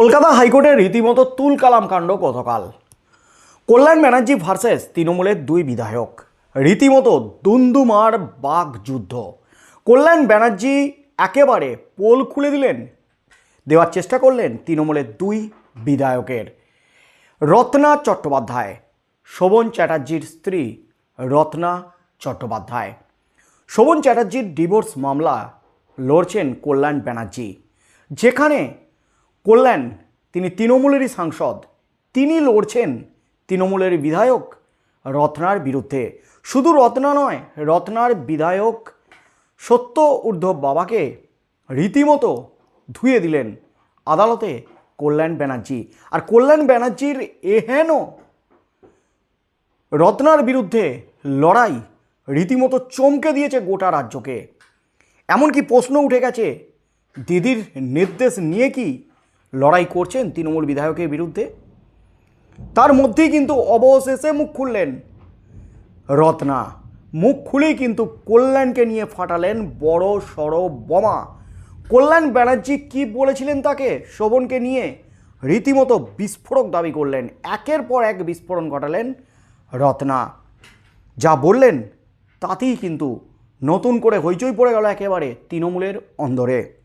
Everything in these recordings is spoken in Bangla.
কলকাতা হাইকোর্টের রীতিমতো তুল কালাম কাণ্ড গতকাল। কল্যাণ ব্যানার্জি ভার্সেস তৃণমূলের দুই বিধায়ক। রীতিমতো দুন্দুমার বাঘ যুদ্ধ। কল্যাণ ব্যানার্জি একেবারে পোল খুলে দিলেন, দেওয়ার চেষ্টা করলেন তৃণমূলের দুই বিধায়কের। রত্না চট্টোপাধ্যায়, শোভন চ্যাটার্জির স্ত্রী রত্না চট্টোপাধ্যায়। শোভন চ্যাটার্জির ডিভোর্স মামলা লড়ছেন কল্যাণ ব্যানার্জি। যেখানে কল্যাণ, তিনি তৃণমূলেরই সাংসদ, তিনি লড়ছেন তৃণমূলের বিধায়ক রত্নার বিরুদ্ধে। শুধু রত্না নয়, রত্নার বিধায়ক সত্য ঊর্ধ্ব বাবাকে রীতিমতো ধুয়ে দিলেন আদালতে কল্যাণ ব্যানার্জি। আর কল্যাণ ব্যানার্জির এহেন রত্নার বিরুদ্ধে লড়াই রীতিমতো চমকে দিয়েছে গোটা রাজ্যকে। এমনকি প্রশ্ন উঠে গেছে, দিদির নির্দেশ নিয়ে কি লড়াই করছেন তৃণমূল বিধায়কের বিরুদ্ধে। তার মধ্যেই কিন্তু অবশেষে মুখ খুললেন রত্না। মুখ খুলেই কিন্তু কল্যাণকে নিয়ে ফাটালেন বড় সড় বোমা। কল্যাণ ব্যানার্জি কি বলেছিলেন তাকে? শোভনকে নিয়ে রীতিমতো বিস্ফোরক দাবি করলেন। একের পর এক বিস্ফোরণ ঘটালেন রত্না। যা বললেন তাতেই কিন্তু নতুন করে হইচই পড়ে গেল একেবারে তৃণমূলের অন্দরে।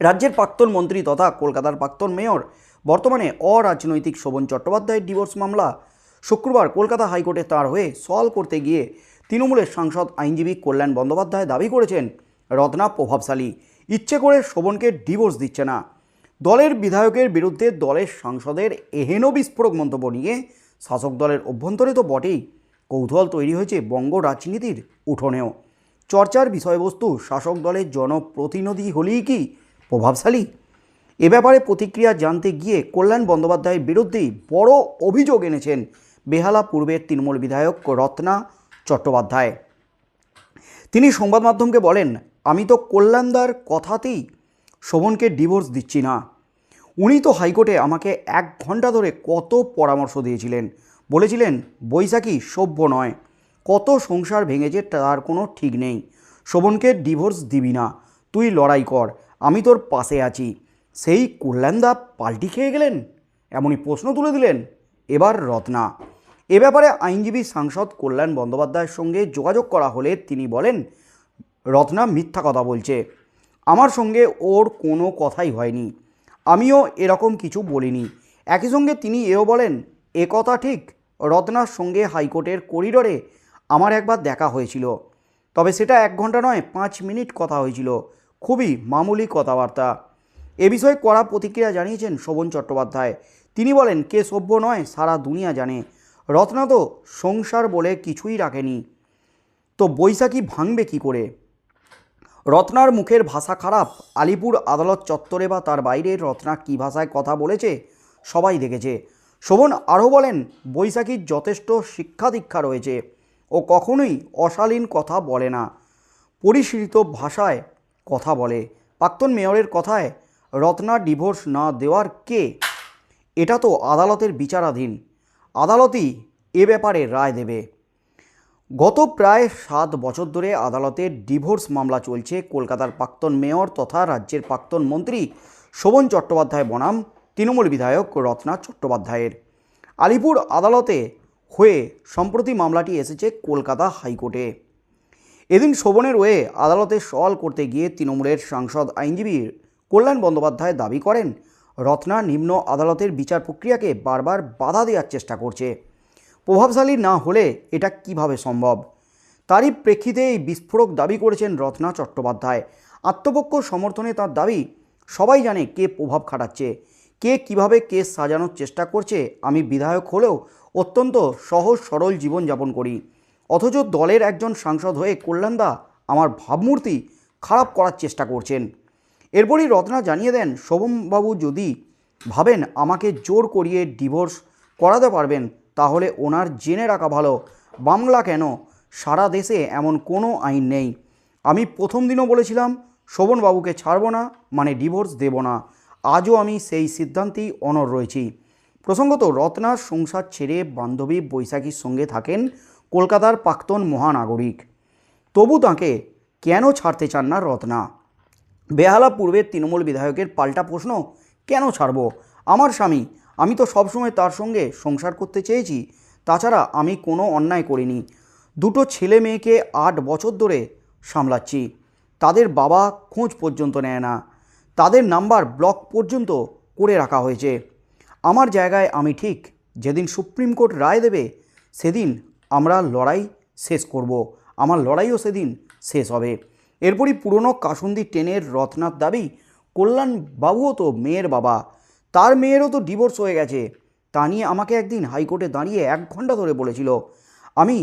রাজ্যের প্রাক্তন মন্ত্রী তথা কলকাতার প্রাক্তন মেয়র, বর্তমানে অরাজনৈতিক শোভন চট্টোপাধ্যায়ের ডিভোর্স মামলা। শুক্রবার কলকাতা হাইকোর্টে তার হয়ে সলভ করতে গিয়ে তৃণমূলের সাংসদ আইনজীবী কল্যাণ বন্দ্যোপাধ্যায় দাবি করেছেন, রত্না প্রভাবশালী, ইচ্ছে করে শোভনকে ডিভোর্স দিচ্ছে না। দলের বিধায়কের বিরুদ্ধে দলের সাংসদের এহেন বিস্ফোরক মন্তব্য নিয়ে শাসক দলের অভ্যন্তরে তো বটেই, কৌতূহল তৈরি হয়েছে বঙ্গ রাজনীতির উঠোনেও। চর্চার বিষয়বস্তু শাসক দলের জনপ্রতিনিধি হলেই কি প্রভাবশালী? এ ব্যাপারে প্রতিক্রিয়া জানতে গিয়ে কল্যাণ বন্দ্যোপাধ্যায়ের বিরুদ্ধেই বড় অভিযোগ এনেছেন বেহালা পূর্বের তৃণমূল বিধায়ক রত্না চট্টোপাধ্যায়। তিনি সংবাদ মাধ্যমকে বলেন, আমি তো কল্যাণদার কথাতেই শোভনকে ডিভোর্স দিচ্ছি না। উনি তো হাইকোর্টে আমাকে এক ঘণ্টা ধরে কত পরামর্শ দিয়েছিলেন। বলেছিলেন, বৈশাখী সভ্য নয়। কত সংসার ভেঙেছে তার কোনো ঠিক নেই। শোভনকে ডিভোর্স দিবি না। তুই লড়াই কর। আমি তোর পাশে আছি। সেই কল্যাণদা পাল্টি খেয়ে গেলেন? এমনই প্রশ্ন তুলে দিলেন এবার রত্না। এ ব্যাপারে আইনজীবী সাংসদ কল্যাণ বন্দ্যোপাধ্যায়ের সঙ্গে যোগাযোগ করা হলে তিনি বলেন, রত্না মিথ্যা কথা বলছে। আমার সঙ্গে ওর কোনো কথাই হয়নি। আমিও এরকম কিছু বলিনি। একই সঙ্গে তিনি এও বলেন, এ কথা ঠিক। রত্নার সঙ্গে হাইকোর্টের করিডোরে আমার একবার দেখা হয়েছিল। তবে সেটা এক ঘণ্টা নয়, পাঁচ মিনিট কথা হয়েছিল। খুবই মামুলি কথাবার্তা। এ বিষয়ে কড়া প্রতিক্রিয়া জানিয়েছেন শোভন চট্টোপাধ্যায়। তিনি বলেন, কে সভ্য নয়, সারা দুনিয়া জানে। রত্না তো সংসার বলে কিছুই রাখেনি। তো বৈশাখী ভাঙবে কি করে? রত্নার মুখের ভাষা খারাপ। আলিপুর আদালত চত্বরে বা তার বাইরে রত্না কী ভাষায় কথা বলেছে, সবাই দেখেছে। শোভন আরও বলেন, বৈশাখীর যথেষ্ট শিক্ষা দীক্ষা রয়েছে ও কখনোই অশালীন কথা বলে না। পরিশীলিত ভাষায় কথা বলে। প্রাক্তন মেয়রের কথায়, রত্না ডিভোর্স না দেওয়ার কে? এটা তো আদালতের বিচারাধীন। আদালতই এ ব্যাপারে রায় দেবে। গত প্রায় সাত বছর ধরে আদালতে ডিভোর্স মামলা চলছে কলকাতার প্রাক্তন মেয়র তথা রাজ্যের প্রাক্তন মন্ত্রী শোভন চট্টোপাধ্যায় বনাম, তৃণমূল বিধায়ক রত্না চট্টোপাধ্যায়ের। আলিপুর আদালতে হয়ে সম্প্রতি মামলাটি এসেছে কলকাতা হাইকোর্টে। এদিন শোভনের ওয়ে আদালতে সওয়াল করতে গিয়ে তৃণমূলের সাংসদ আইনজীবী কল্যাণ বন্দ্যোপাধ্যায় দাবি করেন, রত্না নিম্ন আদালতের বিচার প্রক্রিয়াকে বারবার বাধা দেওয়ার চেষ্টা করছে। প্রভাবশালী না হলে এটা কীভাবে সম্ভব? তারই প্রেক্ষিতে এই বিস্ফোরক দাবি করেছেন রত্না চট্টোপাধ্যায়। আত্মপক্ষ সমর্থনে তার দাবি, সবাই জানে কে প্রভাব খাটাচ্ছে, কে কীভাবে কেস সাজানোর চেষ্টা করছে। আমি বিধায়ক হলেও অত্যন্ত সহজ সরল জীবনযাপন করি। অথচ দলের একজন সাংসদ হয়ে কল্যাণদা আমার ভাবমূর্তি খারাপ করার চেষ্টা করছেন। এরপরই রত্না জানিয়ে দেন শোভমবাবু যদি ভাবেন আমাকে জোর করিয়ে ডিভোর্স করাতে পারবেন, তাহলে ওনার জেনে রাখা ভালো। বাংলা কেন? সারা দেশে এমন কোনো আইন নেই। আমি প্রথম দিনও বলেছিলাম, শোভনবাবুকে ছাড়বো না মানে ডিভোর্স দেব না। আজও আমি সেই সিদ্ধান্তেই অনর রয়েছি। প্রসঙ্গত রত্নার সংসার ছেড়ে বান্ধবী বৈশাখীর সঙ্গে থাকেন কলকাতার প্রাক্তন মহানাগরিক। তবু তাঁকে কেন ছাড়তে চান না রত্না? বেহালা পূর্বের তৃণমূল বিধায়কের পাল্টা প্রশ্ন, কেন ছাড়বো? আমার স্বামী, আমি তো সবসময় তার সঙ্গে সংসার করতে চেয়েছি, তাছাড়া আমি কোনো অন্যায় করিনি। দুটো ছেলে মেয়েকে আট বছর ধরে সামলাচ্ছি, তাদের বাবা খোঁজ পর্যন্ত নেয় না, তাদের নাম্বার ব্লক পর্যন্ত করে রাখা হয়েছে। আমার জায়গায় আমি ঠিক যেদিন সুপ্রিম কোর্ট রায় দেবে, সেদিন আমরা লড়াই শেষ করব। আমার লড়াইও সেদিন শেষ হবে। এরপরই পুরনো কাসুন্দি ট্রেনের রত্নার দাবি, কল্যাণ বাবুও তো মেয়ের বাবা। তার মেয়েরও তো ডিভোর্স হয়ে গেছে। তা নিয়ে আমাকে একদিন হাইকোর্টে দাঁড়িয়ে এক ঘণ্টা ধরে বলেছিল, আমি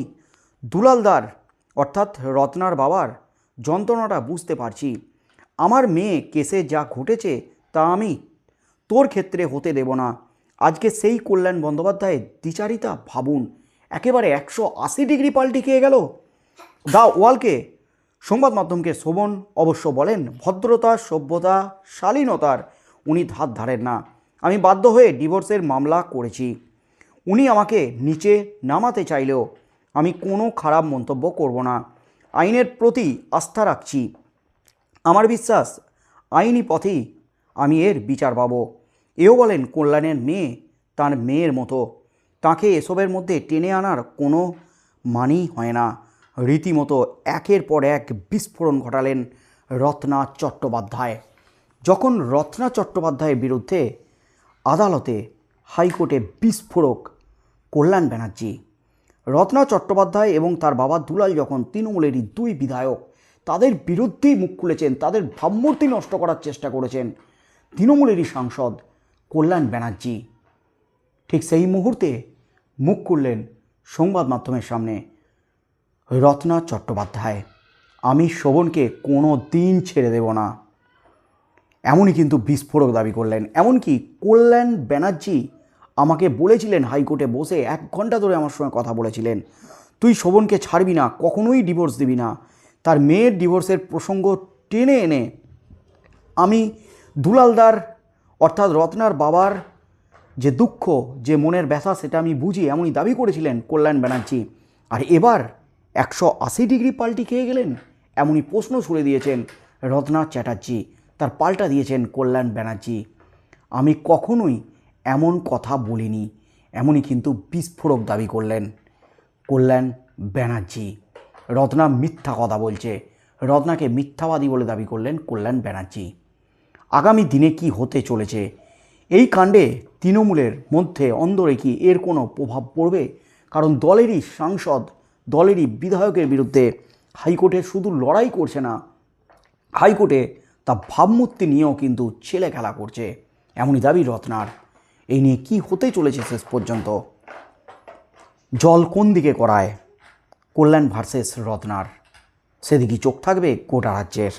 দুলালদার, অর্থাৎ রত্নার বাবার, যন্ত্রণাটা বুঝতে পারছি। আমার মেয়ে কেসে যা ঘটেছে তা আমি তোর ক্ষেত্রে হতে দেব না। আজকে সেই কল্যাণ বন্দ্যোপাধ্যায়ের দ্বিচারিতা ভাবুন। একেবারে একশো আশি ডিগ্রি পাল্টি খেয়ে গেল। দা ওয়ালকে, সংবাদ মাধ্যমকে শোভন অবশ্য বলেন, ভদ্রতা, সভ্যতা, শালীনতার উনি ধার ধারেন না। আমি বাধ্য হয়ে ডিভোর্সের মামলা করেছি। উনি আমাকে নিচে নামাতে চাইলেও আমি কোনো খারাপ মন্তব্য করব না। আইনের প্রতি আস্থা রাখছি। আমার বিশ্বাস, আইনি পথেই আমি এর বিচার পাব। এও বলেন, কল্যাণের মেয়ে তার মেয়ের মতো। তাকে এসবের মধ্যে টেনে আনার কোনো মানেই হয় না। রীতিমতো একের পর এক বিস্ফোরণ ঘটালেন রত্না চট্টোপাধ্যায়। যখন রত্না চট্টোপাধ্যায়ের বিরুদ্ধে আদালতে হাইকোর্টে বিস্ফোরক কল্যাণ ব্যানার্জি, রত্না চট্টোপাধ্যায় এবং তার বাবা দুলাল যখন তৃণমূলেরই দুই বিধায়ক, তাদের বিরুদ্ধেই মুখ খুলেছেন, তাদের ভাবমূর্তি নষ্ট করার চেষ্টা করেছেন তৃণমূলেরই সাংসদ কল্যাণ ব্যানার্জি। ঠিক সেই মুহূর্তে মুখ খুললেন সংবাদ মাধ্যমের সামনে রত্না চট্টোপাধ্যায়। আমি শোভনকে কোনো দিন ছেড়ে দেব না। এমনই কিন্তু বিস্ফোরক দাবি করলেন। এমনকি কল্যাণ ব্যানার্জি আমাকে বলেছিলেন হাইকোর্টে বসে এক ঘণ্টা ধরে আমার সঙ্গে কথা বলেছিলেন। তুই শোভনকে ছাড়বি না, কখনোই ডিভোর্স দিবি না। তার মেয়ের ডিভোর্সের প্রসঙ্গ টেনে এনে আমি দুলালদার অর্থাৎ রত্নার বাবার যে দুঃখ, যে মনের ব্যথা, সেটা আমি বুঝি, এমনই দাবি করেছিলেন কল্যাণ ব্যানার্জি। আর এবার একশো আশি ডিগ্রি পাল্টি খেয়ে গেলেন, এমনই প্রশ্ন ছুড়ে দিয়েছেন রত্না চ্যাটার্জি, তার পাল্টা দিয়েছেন কল্যাণ ব্যানার্জি। আমি কখনোই এমন কথা বলিনি, এমনই কিন্তু বিস্ফোরক দাবি করলেন কল্যাণ ব্যানার্জি। রত্না মিথ্যা কথা বলছে, রত্নাকে মিথ্যাবাদী বলে দাবি করলেন কল্যাণ ব্যানার্জি। আগামী দিনে কি হতে চলেছে এই কাণ্ডে তৃণমূলের মধ্যে অন্দরে কি এর কোনো প্রভাব পড়বে? কারণ দলেরই সাংসদ, দলেরই বিধায়কের বিরুদ্ধে হাইকোর্টে শুধু লড়াই করছে না, হাইকোর্টে তা ভাবমূর্তি নিয়েও কিন্তু ছেলে খেলা করছে। এমনই দাবি রত্নার। এই নিয়ে কি হতে চলেছে শেষ পর্যন্ত? জল কোন দিকে করায় কল্যাণ ভার্সেস রত্নার। সেদিকে চোখ থাকবে গোটা রাজ্যের।